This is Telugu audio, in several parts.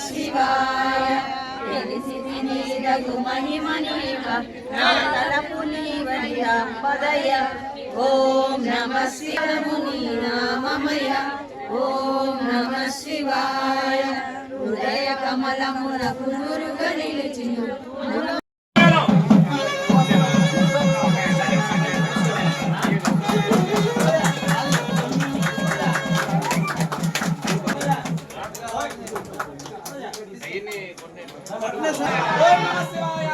శివాయ తెలిసి నీదగు మహిమ నా తలపు నీవని పదయ ఓం నమ శివము నామమయ ఓం నమ శివాయ హృదయ కమలమునకు మురుగ నిలిచిను ఓం నమ శివాయ.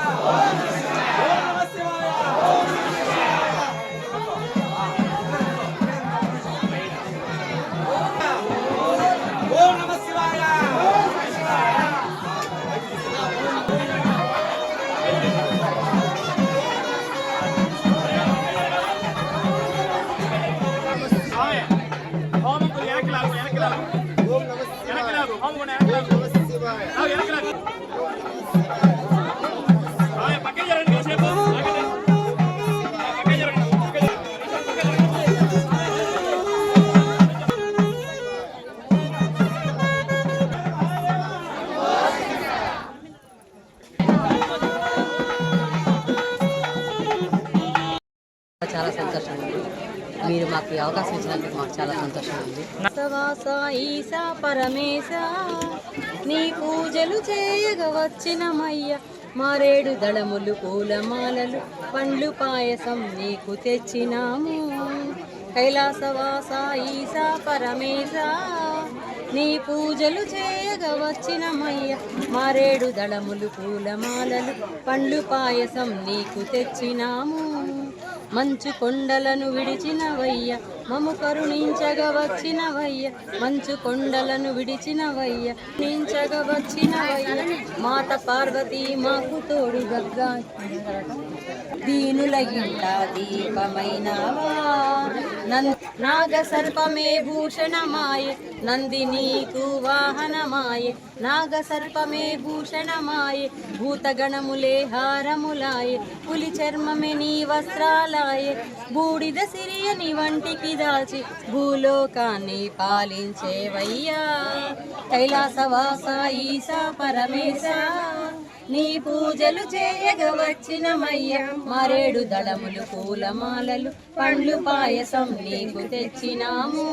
చాలా అవకాశం ఇచ్చినందుకు మాకు చాలా సంతోషం ఉంది పరమేశ నీ పూజలు చేయగవచ్చినమయ్య మారేడు దళములు పూలమాలలు పండ్లు పాయసం నీకు తెచ్చినాము. కైలాసవాస ఈసా పరమేశ నీ పూజలు చేయగ వచ్చినమయ్య. మారేడు దళములు పూలమాలలు పండ్లు పాయసం నీకు తెచ్చినాము. మంచు కొండలను విడిచినవయ్య. మము కరుణించగ వచ్చినవయ్య మంచు కొండలను విడిచినవయ్య నించగ వచ్చినవయ్య మాత పార్వతి మాకు తోడు గగ్గా. దీనుల ఇంట దీపమైనవా? నం- నాగ సర్పమే భూషణమాయే నందినీకు వాహనమాయే నాగ సర్పమే భూషణమాయే భూతగణములే హారములాయే పులి చర్మమే నీ వస్త్రాలాయే బూడిద సిరియని వంటికి దాచి భూలోకాన్ని పాలించేవయ్యా. కైలాసవాస ఈశా పరమేశా. నీ పూజలు చేయగ వచ్చినమయ్య మరేడు దళములు పూలమాలలు పండ్లు పాయసం నీకు తెచ్చినాము.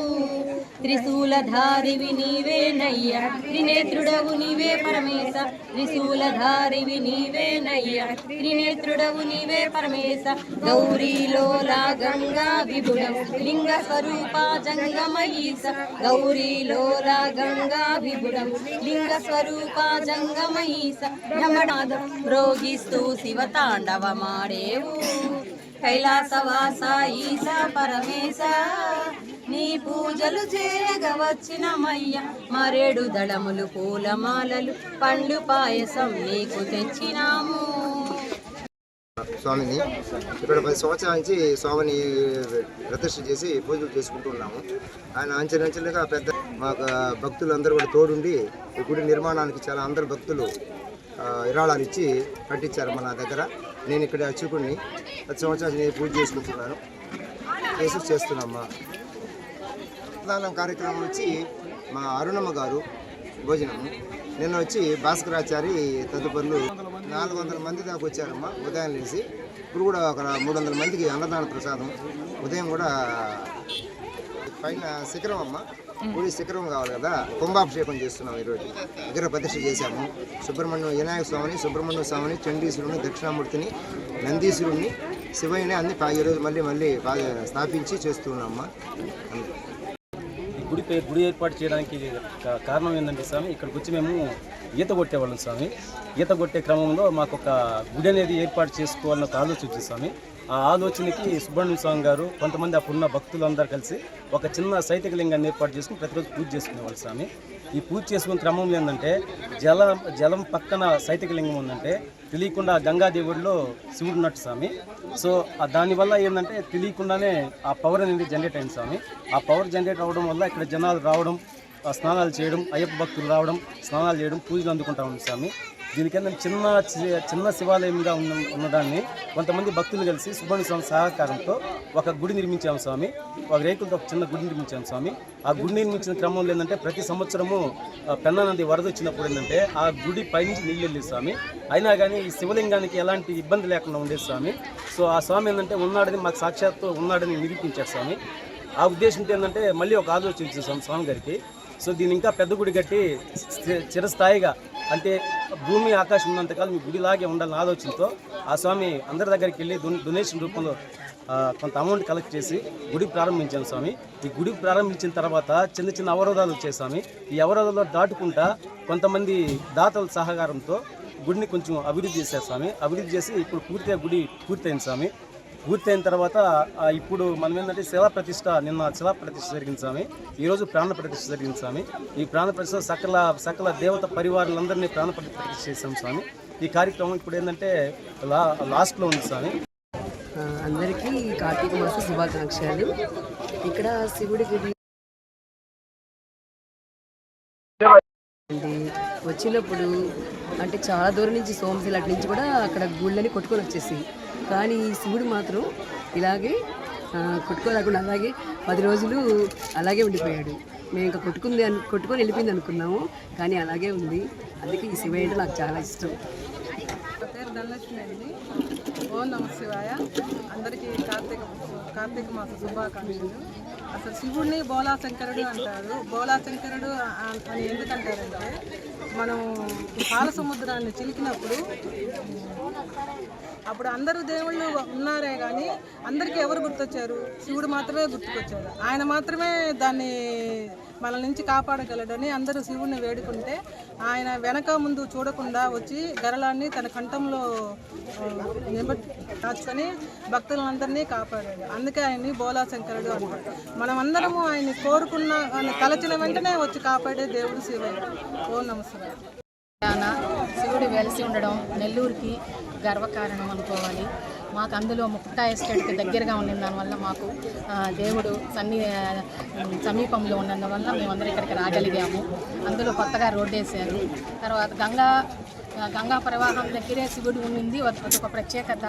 త్రిశూలధారివి నీవేనయ్య. త్రినేత్రుడవు నీవే పరమేశ. త్రిశూలధారివి నీవేనయ్య. త్రినేత్రుడవు నీవే పరమేశ. గౌరీలోల గంగా విభుడం లింగ స్వరూప జంగమయీస గౌరీలోల గంగా విభుడం లింగ స్వరూప జంగమయీస భ్రమణాద రోగిస్తూ శివతాండవమాడేవు కైలాసవాస ఈశ పరమేశ. నీ పూజలు చేయగ వచ్చినమయ్య మరేడు దళములు పూలమాలలు పండు పాయసం నీకు తెచ్చినాము. స్వామిని ఇక్కడ పది సంవత్సరాల నుంచి స్వామిని ప్రతిష్ఠ చేసి పూజలు చేసుకుంటూ ఉన్నాము. ఆయన అంచెలంచెలుగా పెద్ద మాకు భక్తులందరూ కూడా తోడుండి ఈ గుడి నిర్మాణానికి చాలా అందరు భక్తులు విరాళాలు ఇచ్చి కట్టించారు మన దగ్గర. నేను ఇక్కడ అర్చకుడిని పది సంవత్సరాలు నేను పూజ చేసుకుంటున్నాను. చేసి చేస్తున్నామ్మా ప్రధాన కార్యక్రమం వచ్చి మా అరుణమ్మ గారు భోజనము నిన్న వచ్చి భాస్కరాచారి తదుపరులు నాలుగు వందల మంది దాకా వచ్చారమ్మా ఉదయం లేచి ఇప్పుడు కూడా ఒక మూడు వందల మందికి అన్నదాన ప్రసాదం. ఉదయం కూడా పైన శిఖరం అమ్మ. గుడి శిఖరం కావాలి కదా. కుంభాభిషేకం చేస్తున్నాం ఈరోజు. విగ్రహ ప్రతిష్ఠ చేశాము. సుబ్రహ్మణ్యం వినాయక స్వామిని సుబ్రహ్మణ్య స్వామిని చండీశ్వరుని దక్షిణామూర్తిని నందీశ్వరుణ్ణి శివయ్యని అన్ని ఈరోజు మళ్ళీ మళ్ళీ పా- స్థాపించి చేస్తున్నామ్మా అంతే గుడి గుడి ఏర్పాటు చేయడానికి కారణం ఏంటంటే స్వామి ఇక్కడికి వచ్చి మేము ఈత కొట్టేవాళ్ళం స్వామి. ఈత కొట్టే క్రమంలో మాకు ఒక గుడి అనేది ఏర్పాటు చేసుకోవాలని ఒక ఆలోచన వచ్చింది స్వామి. ఆ ఆలోచనకి సుబ్రహ్మణ్య స్వామి గారు కొంతమంది అప్పుడున్న భక్తులందరూ కలిసి ఒక చిన్న సైతిక లింగాన్ని ఏర్పాటు చేసుకుని ప్రతిరోజు పూజ చేసుకునేవాళ్ళు స్వామి. ఈ పూజ చేసుకునే క్రమంలో ఏంటంటే జల జలం పక్కన సైతిక లింగం ఉందంటే తెలియకుండా గంగాదేవుడిలో శివుడు ఉన్నట్టు స్వామి. సో దానివల్ల ఏంటంటే తెలియకుండానే ఆ పవర్ అనేది జనరేట్ అయింది స్వామి. ఆ పవర్ జనరేట్ అవ్వడం వల్ల ఇక్కడ జనాలు రావడం స్నానాలు చేయడం అయ్యప్ప భక్తులు రావడం స్నానాలు చేయడం పూజలు అందుకుంటా ఉంది స్వామి. దీనికన్నా చిన్న చి- చిన్న శివాలయంగా ఉన్న ఉన్నదాన్ని కొంతమంది భక్తులు కలిసి సుబ్రహ్మణ్య స్వామి సహకారంతో ఒక గుడి నిర్మించాము స్వామి. ఒక రేకులతో ఒక చిన్న గుడి నిర్మించాము స్వామి. ఆ గుడి నిర్మించిన క్రమంలో ఏంటంటే ప్రతి సంవత్సరము ఆ, పెన్నా నది వరద వచ్చినప్పుడు ఏంటంటే ఆ గుడి పైనుంచి నీళ్ళు స్వామి. అయినా కానీ ఈ శివలింగానికి ఎలాంటి ఇబ్బంది లేకుండా ఉండేది స్వామి. సో ఆ స్వామి ఏంటంటే ఉన్నాడని మాకు సాక్షాత్తు ఉన్నాడని నిరూపించారు స్వామి. ఆ ఉద్దేశంతో ఏంటంటే మళ్ళీ ఒక ఆలోచన స్వామి స్వామి గారికి సో దీన్ని ఇంకా పెద్ద గుడి కట్టి చిరస్థాయిగా అంటే భూమి ఆకాశం ఉన్నంతకాలం మీ గుడిలాగే ఉండాలని ఆలోచనతో ఆ స్వామి అందరి దగ్గరికి వెళ్ళి డొనేషన్ రూపంలో కొంత అమౌంట్ కలెక్ట్ చేసి గుడి ప్రారంభించాను స్వామి. ఈ గుడి ప్రారంభించిన తర్వాత చిన్న చిన్న అవరోధాలు వచ్చాయి స్వామి. ఈ అవరోధాలు దాటుకుంటా కొంతమంది దాతల సహకారంతో గుడిని కొంచెం అభివృద్ధి చేశారు స్వామి. అభివృద్ధి చేసి ఇప్పుడు పూర్తిగా గుడి పూర్తయింది స్వామి. పూర్తయిన తర్వాత ఇప్పుడు మనం ఏంటంటే శిలా ప్రతిష్ట నిన్న శిలా ప్రతిష్ట జరిగింది స్వామి. ఈరోజు ప్రాణ ప్రతిష్ట జరిగింది స్వామి. ఈ ప్రాణ ప్రతిష్ట సకల సకల దేవత పరివారులందరినీ ప్రాణ ప్రతిష్ట చేశాం స్వామి. ఈ కార్యక్రమం ఇప్పుడు ఏంటంటే లా లాస్ట్లో ఉంది స్వామి. అందరికీ కార్తీక మాస శుభాకాంక్షలు. ఇక్కడ శివుడి గుడి వచ్చినప్పుడు అంటే చాలా దూరం నుంచి సోమశిల అటు నుంచి కూడా అక్కడ గుళ్ళని కొట్టుకొని వచ్చేసి. కానీ ఈ శివుడు మాత్రం ఇలాగే కొట్టుకోలేకుండా అలాగే పది రోజులు అలాగే ఉండిపోయాడు. మేము ఇంకా కొట్టుకుంది అని కొట్టుకొని వెళ్ళిపోయింది అనుకున్నాము కానీ అలాగే ఉంది. అందుకే ఈ శివ అంటే నాకు చాలా ఇష్టం. పేరు ధనలక్ష్మి అండి. ఓం నమ శివాయ. అందరికీ కార్తీక కార్తీక మాస శుభాకాంక్షలు. అసలు శివుడిని బోలా శంకరుడు అంటారు బోలా శంకరుడు అని ఎందుకంటారంటే మనం పాల సముద్రాన్ని చిలికినప్పుడు అప్పుడు అందరూ దేవుళ్ళు ఉన్నారే కానీ అందరికీ ఎవరు గుర్తొచ్చారు? శివుడు మాత్రమే గుర్తుకొచ్చారు ఆయన మాత్రమే దాన్ని మన నుంచి కాపాడగలడని అందరూ శివుడిని వేడుకుంటే ఆయన వెనక ముందు చూడకుండా వచ్చి గరళాన్ని తన కంఠంలో ఆ, దాచుకొని భక్తులందరినీ కాపాడాడు. అందుకే ఆయన్ని బోలా శంకరుడు అంటారు. మనం అందరము ఆయన్ని కోరుకున్న ఆయన తలచిన వెంటనే వచ్చి కాపాడే దేవుడు శివయ్య. ఓ నమస్కారం. తెలంగాణ శివుడు వెలిసి ఉండడం నెల్లూరుకి గర్వకారణం అనుకోవాలి. మాకు అందులో ముక్తా ఎస్టేట్కి దగ్గరగా ఉన్న దానివల్ల మాకు దేవుడు సన్ని సమీపంలో ఉన్నందువల్ల మేమందరం ఇక్కడికి రాగలిగాము. అందులో కొత్తగా రోడ్డు వేసారు తర్వాత గంగా గంగా ప్రవాహం దగ్గరే శివుడు ఉండింది. అదొక ప్రత్యేకత